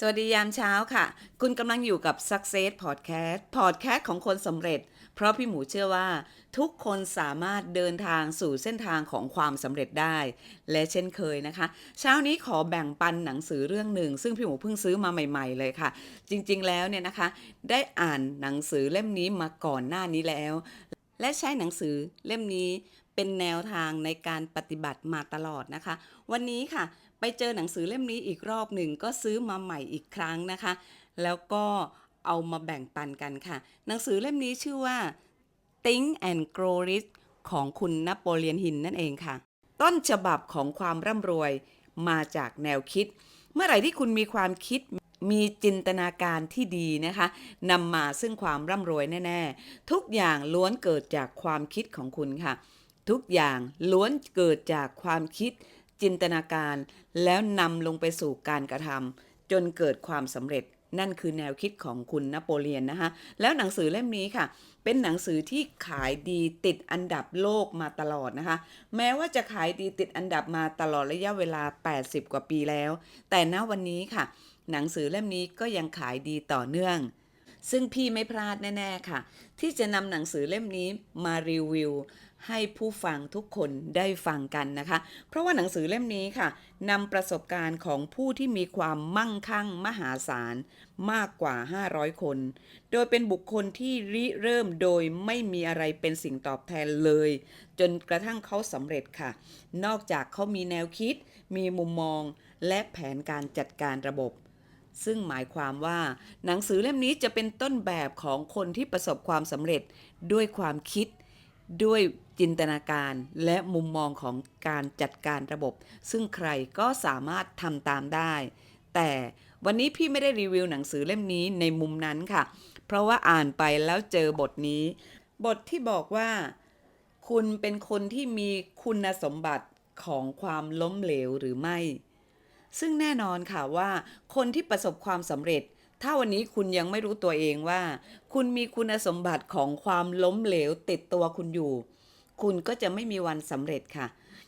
สวัสดียามเช้าค่ะ คุณกำลังอยู่กับ Success Podcast Podcast ของคนสำเร็จ เพราะพี่หมูเชื่อว่า ทุกคนสามารถเดินทางสู่เส้นทางของความสำเร็จได้ และเช่นเคยนะคะ เช้านี้ขอแบ่งปันหนังสือเรื่องหนึ่ง ซึ่งพี่หมูเพิ่งซื้อมาใหม่ ๆ เลยค่ะ จริงๆแล้วเนี่ยนะคะ ได้อ่านหนังสือเล่มนี้มาก่อนหน้านี้แล้ว และใช้หนังสือเล่มนี้ เป็นแนวทางในการปฏิบัติมาตลอดนะคะ วันนี้ค่ะ ไปเจอหนังสือเล่มนี้อีกรอบหนึ่งก็ซื้อมาใหม่อีกครั้งนะคะ แล้วก็เอามาแบ่งปันกันค่ะ หนังสือเล่มนี้ชื่อว่า Think and Grow Rich ของคุณนโปเลียนหินนั่นเองค่ะ ต้นฉบับของความร่ำรวยมาจากแนวคิด เมื่อไหร่ที่คุณมีความคิดมีจินตนาการที่ดีนะคะนำมาซึ่งความร่ำรวยแน่ ๆ ทุกอย่างล้วนเกิดจากความคิดของคุณค่ะ ทุกอย่างล้วนเกิดจากความคิดจินตนาการ แล้วนำลงไปสู่การกระทำจนเกิดความสำเร็จนั่นคือแนวคิดของคุณนโปเลียนนะคะแล้วหนังสือเล่มนี้ค่ะ เป็นหนังสือที่ขายดีติดอันดับโลกมาตลอดนะคะ แม้ว่าจะขายดีติดอันดับมาตลอดระยะเวลา 80 กว่าปีแล้ว แต่ณวันนี้ค่ะ หนังสือเล่มนี้ก็ยังขายดีต่อเนื่อง ซึ่งพี่ไม่พลาดแน่ ๆ ค่ะ ที่จะนำหนังสือเล่มนี้มารีวิว ให้ผู้ฟังทุกคนได้ฟังกันนะคะ เพราะว่าหนังสือเล่มนี้ค่ะนำประสบการณ์ของผู้ที่มีความมั่งคั่งมหาศาลมากกว่า 500 คน โดยเป็นบุคคลที่ริเริ่มโดยไม่มีอะไรเป็นสิ่งตอบแทนเลย จนกระทั่งเขาสำเร็จค่ะ นอกจากเขามีแนวคิด มีมุมมอง และแผนการจัดการระบบซึ่งหมายความว่าหนังสือเล่มนี้จะเป็นต้นแบบของคนที่ประสบความสำเร็จด้วยความคิดด้วย จินตนาการและมุมมองของการจัดการระบบ ซึ่งใครก็สามารถทำตามได้ แต่วันนี้พี่ไม่ได้รีวิวหนังสือเล่มนี้ในมุมนั้นค่ะ เพราะว่าอ่านไปแล้วเจอบทนี้ บทที่บอกว่า คุณเป็นคนที่มีคุณสมบัติของความล้มเหลวหรือไม่ ซึ่งแน่นอนค่ะว่า คนที่ประสบความสำเร็จ ถ้าวันนี้คุณยังไม่รู้ตัวเองว่า คุณมีคุณสมบัติของความล้มเหลวติดตัวคุณอยู่ คุณก็จะไม่มีวันสำเร็จค่ะ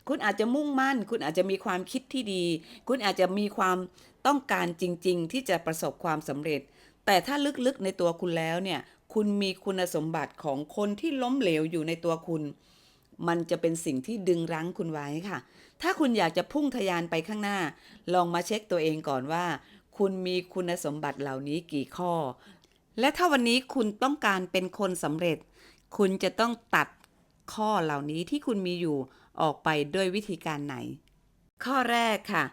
คุณอาจจะมุ่งมั่น คุณอาจจะมีความคิดที่ดี คุณอาจจะมีความต้องการจริง ๆ ที่จะประสบความสำเร็จ แต่ถ้าลึกๆในตัวคุณแล้วเนี่ย คุณมีคุณสมบัติของคนที่ล้มเหลวอยู่ในตัวคุณ มันจะเป็นสิ่งที่ดึงรั้งคุณไว้ค่ะ ถ้าคุณอยากจะพุ่งทะยานไปข้างหน้า ลองมาเช็คตัวเองก่อนว่า คุณมีคุณสมบัติเหล่านี้กี่ข้อ และถ้าวันนี้คุณต้องการเป็นคนสำเร็จ คุณจะต้องตัด ข้อเหล่านี้ที่คุณมีอยู่ออกไปด้วยวิธีการไหน ข้อแรกค่ะ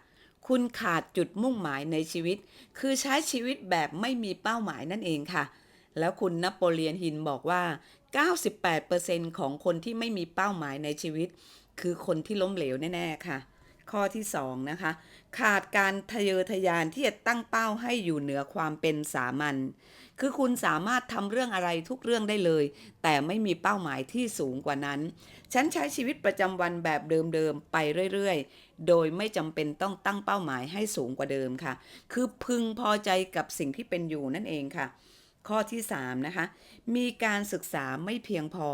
คุณขาดจุดมุ่งหมายในชีวิต คือใช้ชีวิตแบบไม่มีเป้าหมายนั่นเองค่ะ แล้วคุณนโปเลียนหินบอกว่า 98%ของคนที่ไม่มีเป้าหมายในชีวิต คือคนที่ล้มเหลวแน่ๆค่ะ ข้อที่2นะคะ ขาดการทะเยอทะยานที่จะตั้งเป้าให้อยู่เหนือความเป็นสามัญ คือคุณสามารถทำเรื่องอะไรทุกเรื่องได้เลย แต่ไม่มีเป้าหมายที่สูงกว่านั้น ฉันใช้ชีวิตประจำวันแบบเดิมๆไปเรื่อยๆ โดยไม่จำเป็นต้องตั้งเป้าหมายให้สูงกว่าเดิมค่ะ คือพึงพอใจกับสิ่งที่เป็นอยู่นั่นเองค่ะ ข้อที่3นะคะ มีการศึกษาไม่เพียงพอ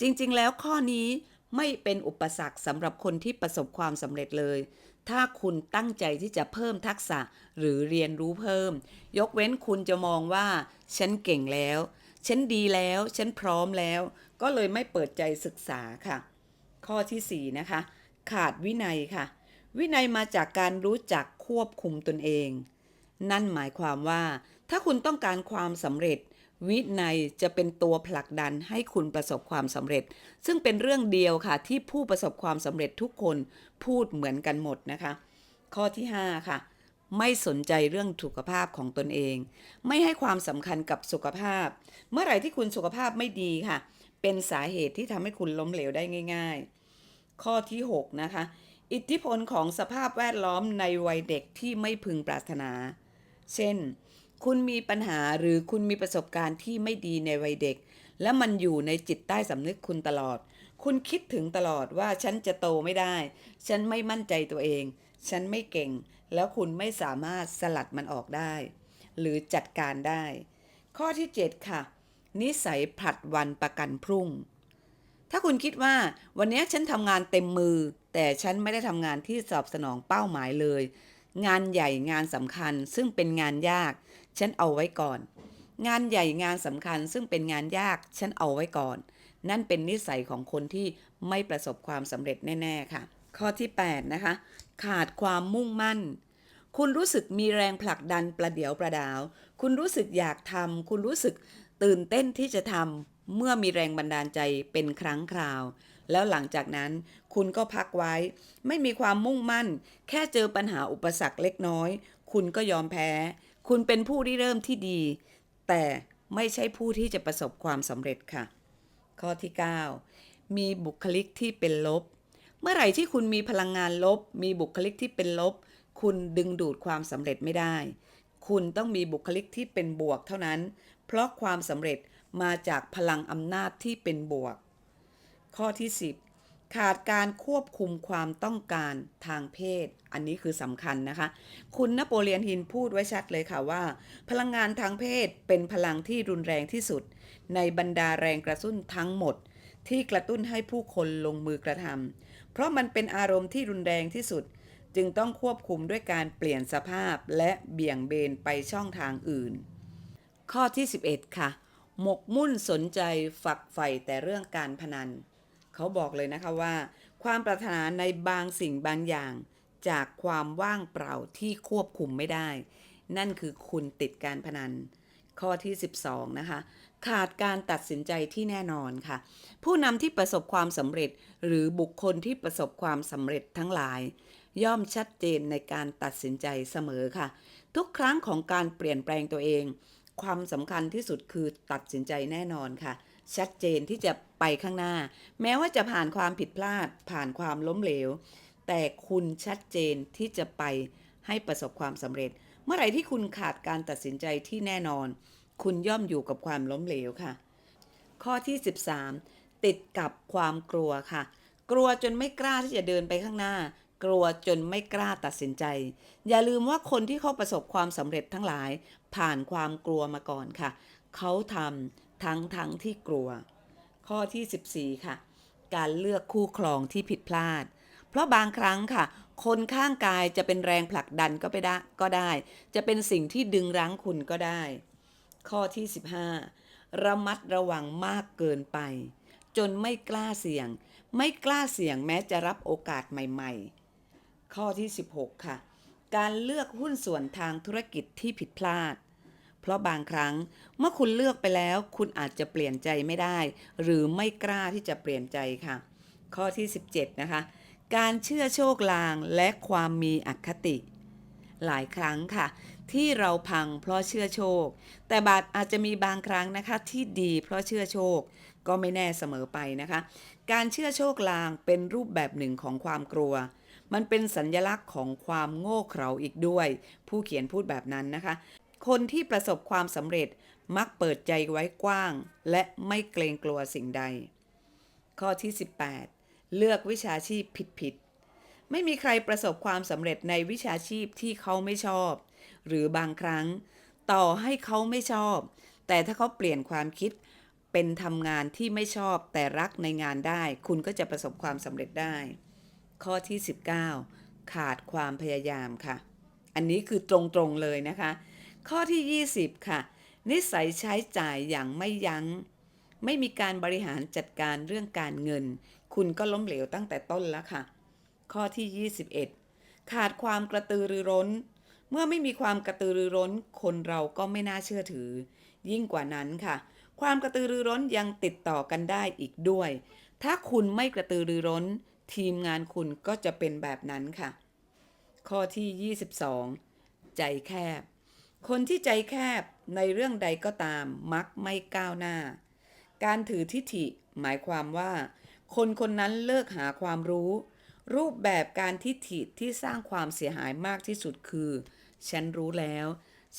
จริงๆ แล้วข้อนี้ไม่เป็นอุปสรรคสำหรับคนที่ประสบความสำเร็จเลย ถ้าคุณตั้งใจที่จะเพิ่มทักษะหรือเรียนรู้เพิ่ม ยกเว้นคุณจะมองว่า ฉันเก่งแล้ว ฉันดีแล้ว ฉันพร้อมแล้ว ก็เลยไม่เปิดใจศึกษาค่ะ ข้อทีสี่4 นะคะ ขาดวินัยค่ะ วินัยมาจากการรู้จักควบคุมตนเอง นั่นหมายความว่า ถ้าคุณต้องการความสำเร็จ วินัยจะเป็นตัวผลักดันให้คุณประสบความสำเร็จ ซึ่งเป็นเรื่องเดียวค่ะที่ผู้ประสบความสำเร็จทุกคนพูดเหมือนกันหมดนะคะ ข้อที่ 5 ค่ะ ไม่สนใจเรื่องสุขภาพของตนเอง ไม่ให้ความสำคัญกับสุขภาพ เมื่อไหร่ที่คุณสุขภาพไม่ดีค่ะ เป็นสาเหตุที่ทำให้คุณล้มเหลวได้ง่าย ๆ ข้อที่ 6 นะคะ อิทธิพลของสภาพแวดล้อมในวัยเด็กที่ไม่พึงปรารถนา เช่น คุณมีปัญหาหรือคุณมีประสบการณ์ที่ไม่ดีในวัยเด็ก และมันอยู่ในจิตใต้สำนึกคุณตลอด คุณคิดถึงตลอดว่าฉันจะโตไม่ได้ ฉันไม่มั่นใจตัวเอง ฉันไม่เก่ง แล้วคุณไม่สามารถสลัดมันออกได้ หรือจัดการได้ ข้อที่ 7 ค่ะ นิสัยผลัดวันประกันพรุ่ง ถ้าคุณคิดว่าวันนี้ฉันทำงานเต็มมือ แต่ฉันไม่ได้ทำงานที่ตอบสนองเป้าหมายเลย งานใหญ่งานสำคัญซึ่งเป็นงานยาก ฉันเอาไว้ก่อน งานใหญ่งานสำคัญซึ่งเป็นงานยาก ฉันเอาไว้ก่อน นั่นเป็นนิสัยของคนที่ไม่ประสบความสำเร็จแน่ๆค่ะ ข้อที่ 8 นะคะ ขาดความมุ่งมั่น คุณรู้สึกมีแรงผลักดันประเดี๋ยวประดาว คุณรู้สึกอยากทำคุณรู้สึกตื่นเต้นที่จะทำเมื่อมีแรงบันดาลใจเป็นครั้งคราว แล้วหลังจากนั้นคุณก็พักไว้ ไม่มีความมุ่งมั่น แค่เจอปัญหาอุปสรรคเล็กน้อย คุณก็ยอมแพ้ คุณเป็นผู้ที่เริ่มที่ดี แต่ไม่ใช่ผู้ที่จะประสบความสำเร็จค่ะ ข้อที่ 9 มีบุคลิกที่เป็นลบ เมื่อไหร่ที่คุณมีพลังงานลบ มีบุคลิกที่เป็นลบ คุณดึงดูดความสำเร็จไม่ได้ คุณต้องมีบุคลิกที่เป็นบวกเท่านั้น เพราะความสำเร็จมาจากพลังอำนาจที่เป็นบวก ข้อที่ 10 ขาดการควบคุมความต้องการทางเพศ อันนี้คือสำคัญนะคะ คุณนโปเลียนฮินพูดไว้ชัดเลยค่ะว่า พลังงานทางเพศเป็นพลังที่รุนแรงที่สุด ในบรรดาแรงกระตุ้นทั้งหมด ที่กระตุ้นให้ผู้คนลงมือกระทำเพราะมันเป็นอารมณ์ที่รุนแรงที่สุด จึงต้องควบคุมด้วยการเปลี่ยนสภาพและเบี่ยงเบนไปช่องทางอื่น ข้อที่ 11 ค่ะ หมกมุ่นสนใจฝักใฝ่แต่เรื่องการพนัน เขาบอกเลยนะคะว่า ความปรารถนาในบางสิ่งบางอย่าง จากความว่างเปล่าที่ควบคุมไม่ได้ นั่นคือคุณติดการพนัน ข้อที่ 12 นะคะ ขาดการตัดสินใจที่แน่นอนค่ะ ผู้นำที่ประสบความสำเร็จ หรือบุคคลที่ประสบความสำเร็จทั้งหลาย ย่อมชัดเจนในการตัดสินใจเสมอค่ะ ทุกครั้งของการเปลี่ยนแปลงตัวเอง ความสำคัญที่สุดคือตัดสินใจแน่นอนค่ะ ชัดเจนที่จะไปข้างหน้า แม้ว่าจะผ่านความผิดพลาดผ่านความล้มเหลว แต่คุณชัดเจนที่จะไปให้ประสบความสำเร็จ เมื่อไหร่ที่คุณขาดการตัดสินใจที่แน่นอน คุณย่อมอยู่กับความล้มเหลวค่ะ ข้อที่ 13 ติดกับความกลัวค่ะ กลัวจนไม่กล้าที่จะเดินไปข้างหน้า กลัวจนไม่กล้าตัดสินใจ อย่าลืมว่าคนที่เขาประสบความสำเร็จทั้งหลาย ผ่านความกลัวมาก่อนค่ะ เขาทำ ทั้งทั้งที่กลัว ข้อที่ 14 ค่ะ การเลือกคู่ครองที่ผิดพลาด เพราะบางครั้งค่ะ คนข้างกายจะเป็นแรงผลักดันก็ไปได้ก็ได้ จะเป็นสิ่งที่ดึงรั้งคุณก็ได้ ข้อที่ 15 ระมัดระวังมากเกินไป จนไม่กล้าเสี่ยง ไม่กล้าเสี่ยงแม้จะรับโอกาสใหม่ ๆ ข้อที่ 16 ค่ะ การเลือกหุ้นส่วนทางธุรกิจที่ผิดพลาด เพราะบางครั้งเมื่อคุณเลือกไปแล้ว คุณอาจจะเปลี่ยนใจไม่ได้ หรือไม่กล้าที่จะเปลี่ยนใจค่ะ ข้อที่ 17 นะคะ การเชื่อโชคลางและความมีอคติ หลายครั้งค่ะ ที่เราพังเพราะเชื่อโชค แต่บาทอาจจะมีบางครั้งนะคะที่ดีเพราะเชื่อโชค ก็ไม่แน่เสมอไปนะคะ การเชื่อโชคลางเป็นรูปแบบหนึ่งของความกลัวมันเป็นสัญญลักษณ์ของความโง่เขลาอีกด้วย ผู้เขียนพูดแบบนั้นนะคะ คนที่ประสบความสำเร็จมักเปิดใจไว้กว้าง และไม่เกรงกลัวสิ่งใด ข้อที่ 18 เลือกวิชาชีพผิดๆ ไม่มีใครประสบความสำเร็จในวิชาชีพที่เขาไม่ชอบ หรือบางครั้ง ต่อให้เขาไม่ชอบ แต่ถ้าเขาเปลี่ยนความคิดเป็นทำงานที่ไม่ชอบแต่รักในงานได้ คุณก็จะประสบความสำเร็จได้ ข้อที่ 19 ขาดความพยายามค่ะ อันนี้คือตรงๆเลยนะคะ ข้อที่ 20 ค่ะ นิสัยใช้จ่ายอย่างไม่ยัง้ง ไม่มีการบริหารจัดการเรื่องการเงิน คุณก็ล้มเหลวตั้งแต่ต้นแล้วค่ะ ข้อที่ 21 ขาดความกระตือรือร้น เมื่อไม่มีความกระตือรือร้น คนเราก็ไม่น่าเชื่อถือ ยิ่งกว่านั้นค่ะ ความกระตือรือร้นยังติดต่อกันได้อีกด้วย ถ้าคุณไม่กระตือรือร้น ทีมงานคุณก็จะเป็นแบบนั้นค่ะ ข้อที่ 22 ใจแคบ คนที่ใจแคบในเรื่องใดก็ตามมักไม่ก้าวหน้า การถือทิฐิหมายความว่า คนคนนั้นเลิกหาความรู้ รูปแบบการทิฐิที่สร้างความเสียหายมากที่สุดคือ ฉันรู้แล้ว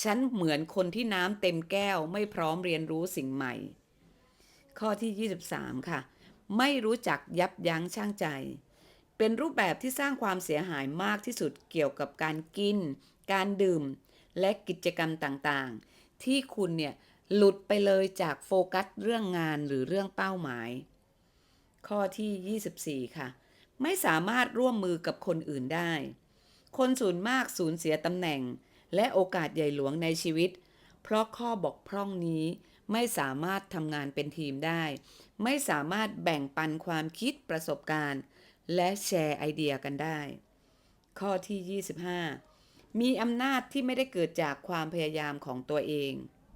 ฉันเหมือนคนที่น้ำเต็มแก้วไม่พร้อมเรียนรู้สิ่งใหม่ ข้อที่ 23 ค่ะ ไม่รู้จักยับยั้งชั่งใจ เป็นรูปแบบที่สร้างความเสียหายมากที่สุดเกี่ยวกับการกิน การดื่ม และกิจกรรมต่างๆ ที่คุณเนี่ยหลุดไปเลยจากโฟกัสเรื่องงานหรือเรื่องเป้าหมาย ข้อที่ 24 ค่ะ ไม่สามารถร่วมมือกับคนอื่นได้ คนส่วนมากสูญเสียตำแหน่ง และโอกาสใหญ่หลวงในชีวิต เพราะข้อบกพร่องนี้ไม่สามารถทำงานเป็นทีมได้ ไม่สามารถแบ่งปันความคิดประสบการณ์ และแชร์ไอเดียกันได้ ข้อที่ 25 มีอำนาจที่ไม่ได้เกิดจากความพยายามของตัวเอง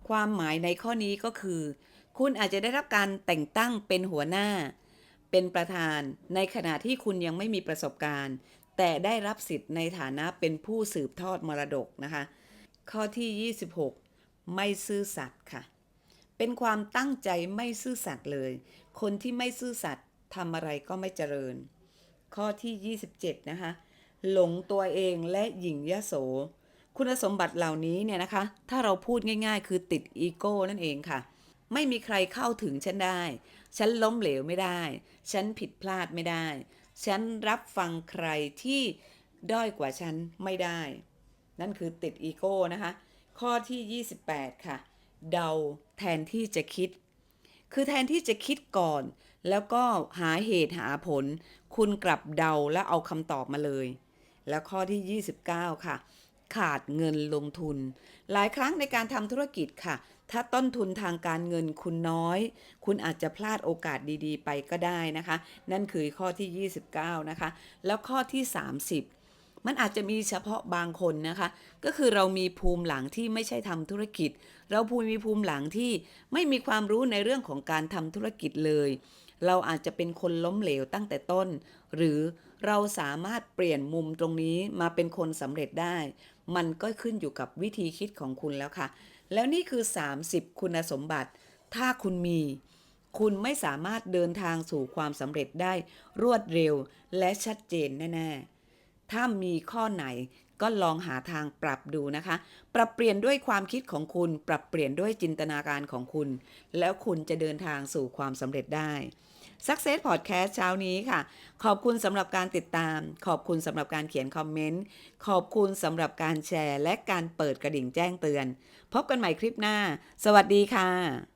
ความหมายในข้อนี้ก็คือ คุณอาจจะได้รับการแต่งตั้งเป็นหัวหน้า เป็นประธานในขณะที่คุณยังไม่มีประสบการณ์ แต่ได้รับสิทธิ์ในฐานะเป็นผู้สืบทอดมรดกนะคะ ข้อที่ 26 ไม่ซื่อสัตย์ค่ะ เป็นความตั้งใจไม่ซื่อสัตย์เลย คนที่ไม่ซื่อสัตย์ทำอะไรก็ไม่เจริญ ข้อที่ 27 นะคะ หลงตัวเองและหยิ่งยโส คุณสมบัติเหล่านี้เนี่ยนะคะ ถ้าเราพูดง่าย ๆ คือติดอีโก้นั่นเองค่ะ ไม่มีใครเข้าถึงฉันได้ ฉันล้มเหลวไม่ได้ ฉันผิดพลาดไม่ได้ ฉันรับฟังใครที่ด้อยกว่าฉันไม่ได้ นั่นคือติดอีโก้นะคะ ข้อที่ 28 ค่ะ เดาแทนที่จะคิด คือแทนที่จะคิดก่อน แล้วก็หาเหตุหาผล คุณกลับเดาและเอาคำตอบมาเลย แล้วข้อที่ 29 ค่ะ ขาดเงินลงทุน หลายครั้งในการทำธุรกิจค่ะ ถ้าต้นทุนทางการเงินคุณน้อย คุณอาจจะพลาดโอกาสดีๆ ไปก็ได้นะคะ นั่นคือข้อที่ 29 นะคะ แล้วข้อที่ 30มันอาจจะมีเฉพาะบางคนนะคะ ก็คือเรามีภูมิหลังที่ไม่ใช่ทำธุรกิจ เราภูมิมีภูมิหลังที่ไม่มีความรู้ในเรื่องของการทำธุรกิจเลย เราอาจจะเป็นคนล้มเหลวตั้งแต่ต้น หรือเราสามารถเปลี่ยนมุมตรงนี้มาเป็นคนสำเร็จได้ มันก็ขึ้นอยู่กับวิธีคิดของคุณแล้วค่ะ แล้วนี่คือ 30 คุณสมบัติ ถ้าคุณมี คุณไม่สามารถเดินทางสู่ความสำเร็จได้รวดเร็วและชัดเจนแน่ ๆ ถ้ามีข้อไหนก็ลองหาทางปรับดูนะคะ ปรับเปลี่ยนด้วยความคิดของคุณ ปรับเปลี่ยนด้วยจินตนาการของคุณ แล้วคุณจะเดินทางสู่ความสำเร็จได้ Success Podcast เช้านี้ค่ะ ขอบคุณสำหรับการติดตาม ขอบคุณสำหรับการเขียนคอมเมนต์ ขอบคุณสำหรับการแชร์ และการเปิดกระดิ่งแจ้งเตือน พบกันใหม่คลิปหน้า สวัสดีค่ะ